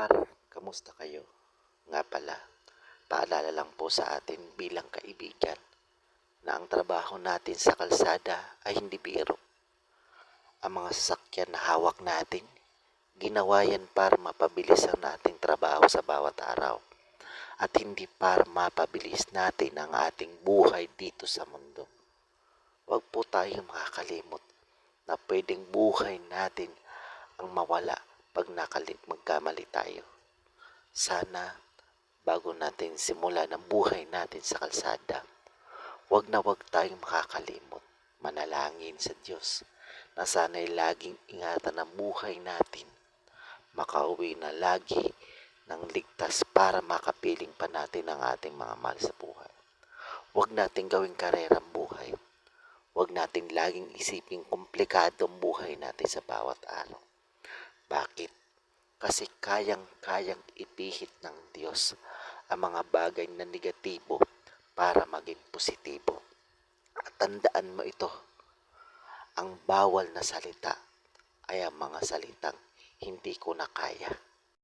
par, kamusta kayo? Nga pala, paalala lang po sa atin bilang kaibigan na ang trabaho natin sa kalsada ay hindi biro. Ang mga sasakyan na hawak natin, ginawa yan para mapabilis ang ating trabaho sa bawat araw at hindi para mapabilis natin ang ating buhay dito sa mundo. Huwag po tayong makakalimot na pwedeng buhay natin ang mawala pag nakalit magkamali tayo. Sana bago natin simulan ang buhay natin sa kalsada, wag na wag tayong makakalimot manalangin sa Diyos na sana'y laging ingatan ang buhay natin. Makauwi na lagi ng ligtas para makapiling pa natin ang ating mga mahal sa buhay. Huwag nating gawing karerang buhay. Huwag nating laging isiping komplikado ang buhay natin sa bawat araw. Bakit? Kasi kayang-kayang ipihit ng Diyos ang mga bagay na negatibo para maging positibo. At tandaan mo ito, ang bawal na salita ay ang mga salitang hindi ko na kaya.